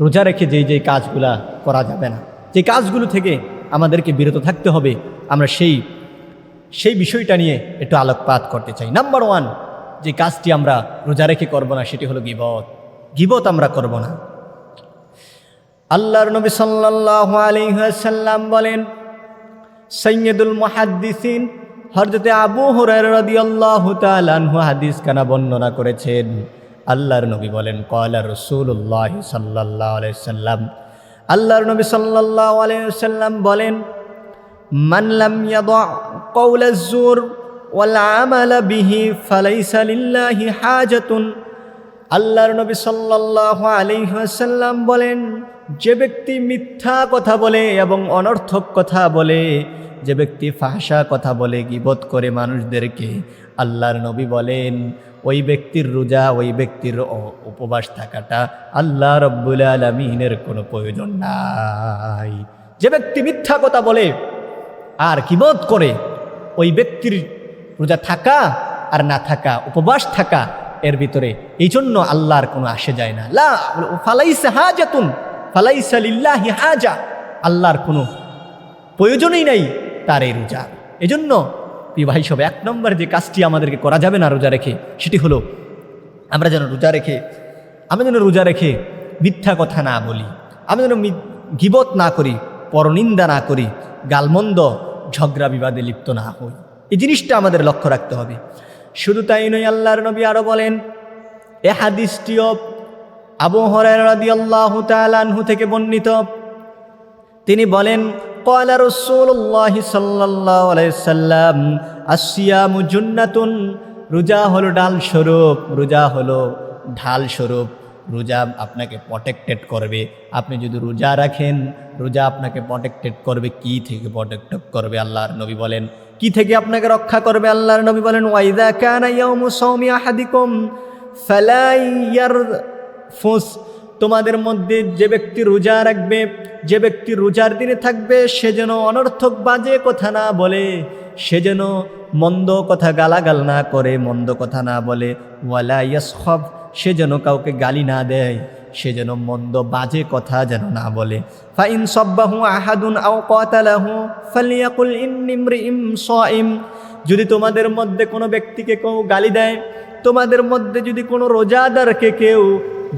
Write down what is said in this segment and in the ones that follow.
রোজা রেখে যেই যেই কাজগুলা করা যাবে না যে কাজগুলো থেকে আমাদেরকে বিরত থাকতে হবে, আমরা সেই সেই বিষয়টা নিয়ে একটু আলোকপাত করতে চাই। নাম্বার ওয়ান যে কাজটি আমরা রোজা রেখে করব না, সেটি হলো গিবত। গিবত আমরা করব না। আল্লাহর নবী সাল্লাল্লাহু আলাইহি বলেন, সৈয়দুল মুহাদ্দিসিন হরজতে আবু তাআলা আনহু হাদিস কানা বর্ণনা করেছেন। আল্লাহর নবী বলেন কয়লা রাসূলুল্লাহ সাল্লাল্লাহু আলাইহি সাল্লাম। আল্লাহর নবী সাল্লাল্লাহু আলাইহি সাল্লাম বলেন, মান লাম ইয়াদা কওলা যুর ওয়াল বিহি ফালাইসা লিল্লাহি হাজাতুন। আল্লাহর নবী সাল্লাল্লাহু আলাইহি ওয়াসাল্লাম বলেন, যে ব্যক্তি মিথ্যা কথা বলে এবং অনর্থক কথা বলে, যে ব্যক্তি ফাঁসা কথা বলে গিবত করে মানুষদেরকে, আল্লাহর নবী বলেন ওই ব্যক্তির রোজা, ওই ব্যক্তির উপবাস থাকাটা আল্লাহ রব্বুল আলমিনের কোনো প্রয়োজন নাই। যে ব্যক্তি মিথ্যা কথা বলে, আর কিবোধ করে ওই ব্যক্তির রোজা থাকা আর না থাকা, উপবাস থাকা, এর ভিতরে এই জন্য আল্লাহর কোনো আসে যায় না। লা, ফালাইসা হাজাতুন, ফালাইসা লিল্লাহি হাজা, আল্লাহর কোনো প্রয়োজনই নাই তার এই রোজা। এজন্য প্রিয় ভাই সব এক নম্বর যে কাজটি আমাদেরকে করা যাবে না রোজা রেখে, সেটি হলো আমরা যেন রোজা রেখে আমরা যেন রোজা রেখে মিথ্যা কথা না বলি আমরা যেন গিবত না করি, পরনিন্দা না করি, গালমন্দ ঝগড়া বিবাদে লিপ্ত না হই। এই জিনিসটা আমাদের লক্ষ্য রাখতে হবে। শুধু তাই নয়, আল্লাহর নবী আরও বলেন, এ হাদিসটিও আবু হরাই রাদিয়াল্লাহু তাআলা আনহু থেকে বর্ণিত। তিনি বলেন কয়লা রসুল্লাহ সাল্লাহ আলাইসাল্লাম আসিয়ামু জুন্নাতুন রোজা হলো ডাল স্বরূপ, রোজা হলো ঢাল স্বরূপ, রোজা আপনাকে প্রটেক্টেড করবে। আপনি যদি রোজা রাখেন, রোজা আপনাকে প্রটেক্টেড করবে, কি থেকে প্রটেক্টেড করবে আল্লাহর নবী বলেন? কি থেকে আপনাকে রক্ষা করবে আল্লাহর নবী বলেন? ওয়াইদা কানা ইয়াউমু সাওমি আহাদিকুম ফালা ইয়ারফুস তোমাদের মধ্যে যে ব্যক্তি রোজা রাখবে, যে ব্যক্তি রোজার দিনে থাকবে, সে যেন অনর্থক বাজে কথা না বলে, সে যেন মন্দ কথা গালাগাল না করে, মন্দ কথা না বলে। ওয়ালা ইয়াসখব, সে যেন কাউকে গালি না দেয়, সে যেন মন্দ বাজে কথা যেন না বলে। ফাইন সব্বাহু আহাদুন আও কতালাহু ফালিয়াকুল ইন্নিমরিইম সাইম। যদি তোমাদের মধ্যে কোনো ব্যক্তিকে কেউ গালি দেয়, তোমাদের মধ্যে যদি কোনো রোজাদারকে কেউ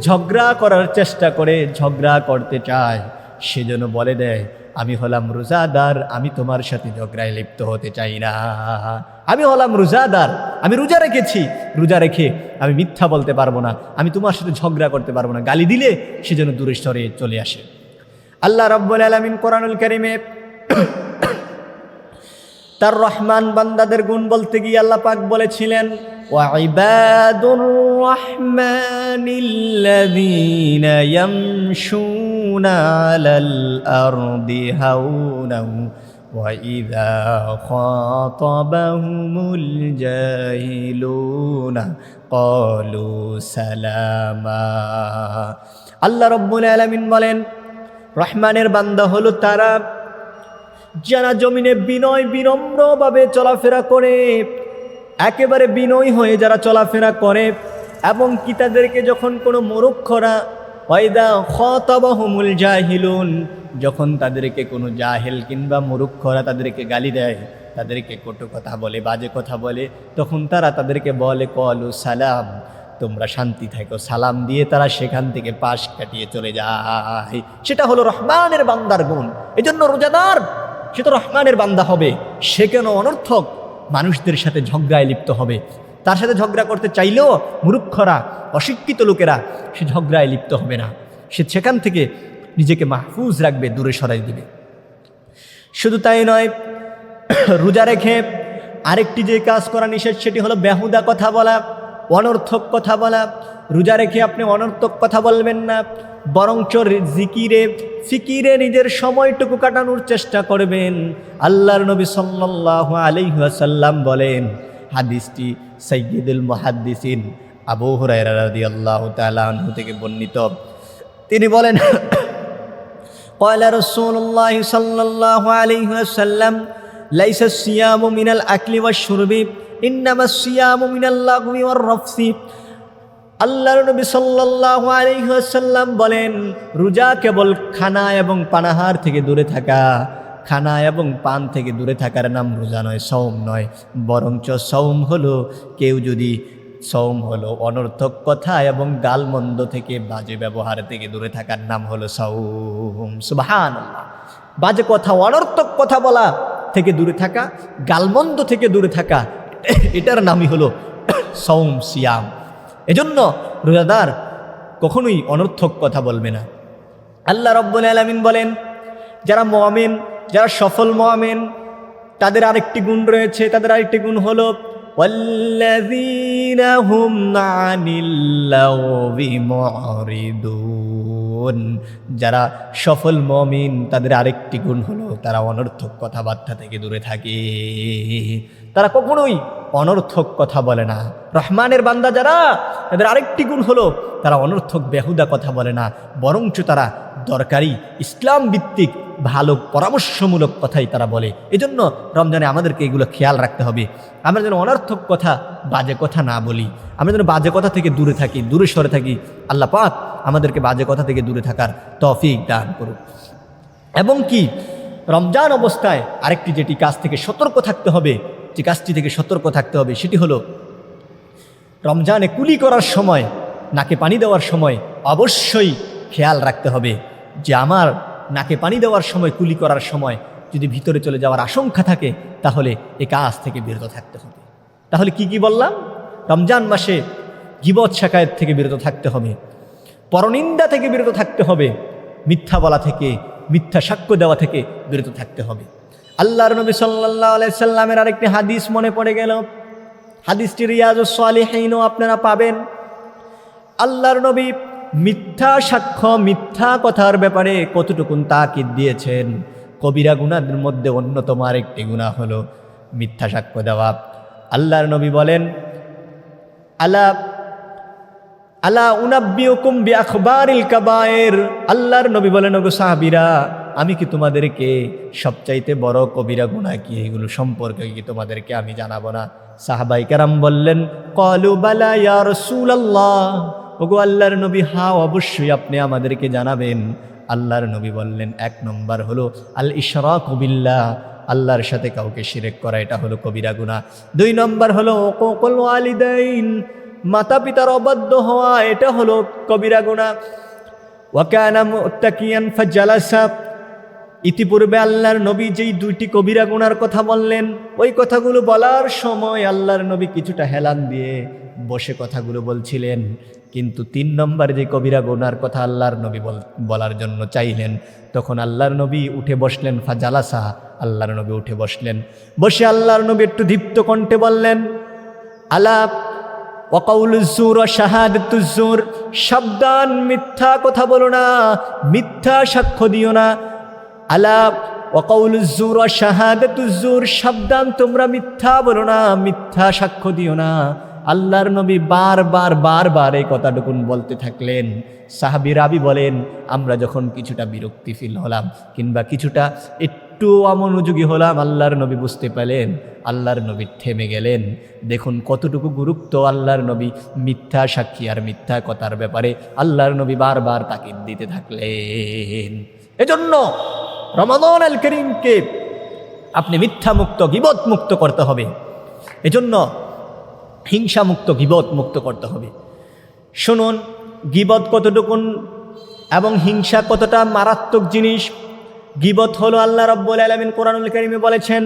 ঝগড়া করার চেষ্টা করে ঝগড়া করতে চায়। সে যেন বলে দেয়, আমি হলাম রোজাদার, আমি তোমার সাথে ঝগড়ায় লিপ্ত হতে চাই না। আমি হলাম রোজাদার, আমি রোজা রেখেছি। রোজা রেখে আমি মিথ্যা বলতে পারব না, আমি তোমার সাথে ঝগড়া করতে পারব না। গালি দিলে সে যেন দূরে স্তরে চলে আসে। আল্লাহ রব্বুল আলমিন কোরআনুল করিমে তার রহমান বান্দাদের গুণ বলতে গিয়ে আল্লাহ পাক বলেছিলেন وعباد الرحمن الذين يمشون على الأرض هونا وإذا خاطبهم الجاهلون قالوا سلاما আল্লাহ রব্বুল আলামিন বলেন রহমানের বান্দা হলো তারা যারা জমিনে বিনয় বিনম্রভাবে চলাফেরা করে, একেবারে বিনয় হয়ে যারা চলাফেরা করে এবং কি তাদেরকে যখন কোনো মরুক্ষরা ওয়াইদা খতাবাহুমুল জাহিলুন, যখন তাদেরকে কোনো জাহেল কিংবা মরুক্ষরা তাদেরকে গালি দেয়, তাদেরকে কটু কথা বলে, বাজে কথা বলে, তখন তারা তাদেরকে বলে, কলু সালাম, তোমরা শান্তি থাকো, সালাম দিয়ে তারা সেখান থেকে পাশ কাটিয়ে চলে যায়। সেটা হলো রহমানের বান্দার গুণ। এজন্য রোজাদার সে তো রহমানের বান্দা হবে। সে কেন অনর্থক? মানুষদের সাথে ঝগড়ায় লিপ্ত হবে। তার সাথে ঝগড়া করতে চাইলেও মূর্খরা, অশিক্ষিত লোকেরা সে ঝগড়ায় লিপ্ত হবে না। সে সেখান থেকে নিজেকে মাহফুজ রাখবে, দূরে সরাই দিবে। শুধু তাই নয়, রোজা রেখে আরেকটি যে কাজ করা নিষেধ, সেটি হলো বেহুদা কথা বলা, অনর্থক কথা বলা। রোজা রেখে আপনি অনর্থক কথা বলবেন না। বরঞ্চ জিকিরে ফিকিরে নিজের সময়টুকু কাটানোর চেষ্টা করবেন আল্লাহর নবী সাল্লাল্লাহু আলাইহি ওয়াসাল্লাম বলেন হাদিসটি সৈয়দুল মুহাদ্দিসিন আবু হুরায়রা রাদিয়াল্লাহু তাআলা আনহু থেকে বর্ণিত তিনি বলেন قال رسول الله صلى الله عليه وسلم ليس الصيام من الأكل والشرب إنما الصيام من اللغو والرفث আল্লাহর নবী সাল্লাল্লাহু আলাইহি ওয়াসাল্লাম বলেন, রোজা কেবল খানা এবং পানাহার থেকে দূরে থাকা। খানা এবং পান থেকে দূরে থাকার নাম রোজা নয় সৌম নয়। বরঞ্চ সৌম হলো, কেউ যদি সৌম হলো অনর্থক কথা এবং গালমন্দ থেকে বাজে ব্যবহার থেকে দূরে থাকার নাম হলো সৌম সুবাহান বাজে কথা, অনর্থক কথা বলা থেকে দূরে থাকা, গালমন্দ থেকে দূরে থাকা, এটার নামই হলো সৌম সিয়াম। এজন্য রোজাদার কখনোই অনর্থক কথা বলবে না আল্লাহ রব্বুল আলমিন বলেন যারা মমিন যারা সফল মমিন তাদের আরেকটি গুণ রয়েছে তাদের আরেকটি গুণ হলো والذين هم عن اللغو معرضون যারা সফল মমিন, তাদের আরেকটি গুণ হলো তারা অনর্থক কথাবার্তা থেকে দূরে থাকে। তারা কখনোই অনর্থক কথা বলে না। রহমানের বান্দা যারা, তাদের আরেকটি গুণ হলো তারা অনর্থক বেহুদা কথা বলে না। বরঞ্চ তারা দরকারি ইসলাম ভিত্তিক ভালো পরামর্শমূলক কথাই তারা বলে। এজন্য রমজানে আমাদেরকে এগুলো খেয়াল রাখতে হবে। আমরা যেন অনার্থক কথা, বাজে কথা না বলি। আমরা যেন বাজে কথা থেকে দূরে থাকি, দূরে সরে থাকি। আল্লাহ পাক আমাদেরকে বাজে কথা থেকে দূরে থাকার তফিক দান করুক। এবং কি, রমজান অবস্থায় আরেকটি যেটি কাজ থেকে সতর্ক থাকতে হবে, যে কাজটি থেকে সতর্ক থাকতে হবে সেটি হলো, রমজানে কুলি করার সময়, নাকে পানি দেওয়ার সময় অবশ্যই খেয়াল রাখতে হবে। যে আমার নাকে পানি দেওয়ার সময়, কুলি করার সময় যদি ভিতরে চলে যাওয়ার আশঙ্কা থাকে, তাহলে এ কাজ থেকে বিরত থাকতে হবে। তাহলে কি কি বললাম? রমজান মাসে গিবত শাকায়েত থেকে বিরত থাকতে হবে। পরনিন্দা থেকে বিরত থাকতে হবে। মিথ্যা বলা থেকে, মিথ্যা সাক্ষ্য দেওয়া থেকে বিরত থাকতে হবে। আল্লাহর নবী সাল্লাহ আলাইসাল্লামের আরেকটি হাদিস মনে পড়ে গেল। হাদিসটি রিয়াজ সালিহীনও আপনারা পাবেন। আল্লাহর নবী মিথ্যা সাক্ষ্য, মিথ্যা কথার ব্যাপারে কতটুকুন তাকিদ দিয়েছেন? কবিরা গুণাদের মধ্যে অন্যতম আরেকটি গুণা হলো মিথ্যা সাক্ষ্য দেওয়া। আল্লাহর নবী বলেন, আলা আলা উনাব্বিউকুম বি আখবারিল কাবায়ের। আল্লাহর নবী বলেন, ওগো সাহাবীরা, আমি কি তোমাদেরকে সবচাইতে বড় কবিরা গুনাহ কি? এগুলো সম্পর্কে কি তোমাদেরকে আমি জানাব না? সাহাবাই কারাম বললেন, কলু বালা ইয়া ওগো আল্লাহর নবী হা অবশ্যই আপনি আমাদেরকে জানাবেন। আল্লাহর নবী বললেন, এক নম্বর হলো আল ইশরাক বিল্লাহ, আল্লাহর সাথে কাউকে শিরেক করা, এটা হলো কবিরা গুনাহ। দুই নম্বর হলো ওকুল ওয়ালিদাইন মাতা পিতার অবাধ্য হওয়া, এটা হলো কবিরা গুণা ওয়াকানা মুত্তাকিয়ান ফাজালাসা, ইতিপূর্বে আল্লাহর নবী যেই দুইটি কবিরা গুনার কথা বললেন, ওই কথাগুলো বলার সময় আল্লাহর নবী কিছুটা হেলান দিয়ে বসে কথাগুলো বলছিলেন, কিন্তু তিন নম্বর যে কবিরা গোনার কথা আল্লাহর নবী বল- বলার জন্য চাইলেন, তখন আল্লাহর নবী উঠে বসলেন, ফাজালাসা, আল্লাহর নবী উঠে বসলেন। বসে আল্লাহর নবী একটু দীপ্ত কণ্ঠে বললেন আলাপ ওয়াকাউলুজুর ও শাহাদতুজুর সাবধান, মিথ্যা কথা বলো না, মিথ্যা সাক্ষ্য দিও না। আলাপ ওয়াকাউলুজুর ও শাহাদতুজুর সাবধান, তোমরা মিথ্যা বলো না, মিথ্যা সাক্ষ্য দিও না। আল্লাহর নবী বারবার বারবার এই কথাটুকুন বলতে থাকলেন। সাহাবি রাবি বলেন, আমরা যখন কিছুটা বিরক্তি ফিল হলাম কিংবা কিছুটা একটু অমনোযোগী হলাম, আল্লাহর নবী বুঝতে পেলেন, আল্লাহর নবী থেমে গেলেন। দেখুন কতটুকু গুরুত্ব আল্লাহর নবী মিথ্যা সাক্ষী আর মিথ্যা কথার ব্যাপারে আল্লাহর নবী বারবার তাকিদ দিতে থাকলেন। এজন্য রমাদন আল করিমকে আপনি মিথ্যা মুক্ত, গিবত মুক্ত করতে হবে। এজন্য হিংসা মুক্ত গিবত মুক্ত করতে হবে। শুনুন গিবত কতটুকুন এবং হিংসা কতটা মারাত্মক জিনিস? গিবত হলো আল্লাহ রব্বুল আলমিন কোরআনুল করিমে বলেছেন,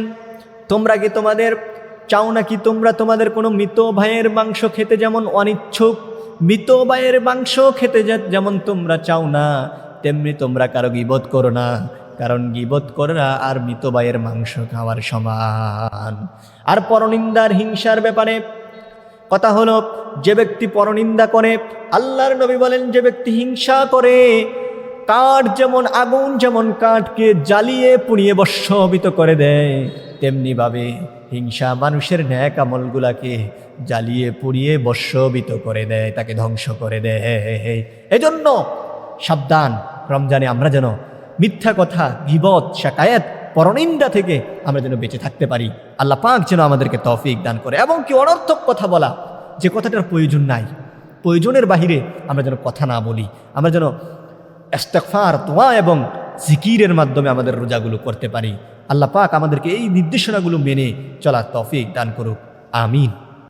তোমরা কি তোমাদের, চাও নাকি তোমরা তোমাদের কোনো মৃত ভাইয়ের মাংস খেতে যেমন অনিচ্ছুক? মৃত ভাইয়ের মাংস খেতে যেমন তোমরা চাও না, তেমনি তোমরা কারও গিবত করো না। কারণ গিবত করা আর মৃত ভাইয়ের মাংস খাওয়ার সমান। আর পরনিন্দার হিংসার ব্যাপারে কথা হলো, যে ব্যক্তি পরনিন্দা করে, আল্লাহর নবী বলেন, যে ব্যক্তি হিংসা করে, কাঠ যেমন আগুন, যেমন কাঠকে জ্বালিয়ে, পুড়িয়ে বর্ষবিত করে দেয়, তেমনিভাবে হিংসা মানুষের ন্যাক আমলগুলাকে জ্বালিয়ে, পুড়িয়ে বর্ষবিত করে দেয়, তাকে ধ্বংস করে দেয়। এজন্য সাবধান, রমজানে আমরা যেন মিথ্যা কথা, গিবত, শাকায়াত পরনিন্দা থেকে আমরা যেন বেঁচে থাকতে পারি। আল্লাহ পাক যেন আমাদেরকে তৌফিক দান করে। এবং কি অনর্থক কথা বলা, যে কথাটার প্রয়োজন নাই। প্রয়োজনের বাহিরে আমরা যেন কথা না বলি। আমরা যেন এস্তেকফার তোয়া এবং জিকিরের মাধ্যমে আমাদের রোজাগুলো করতে পারি। আল্লাহ পাক আমাদেরকে এই নির্দেশনাগুলো মেনে চলার তফিক দান করুক। আমিন।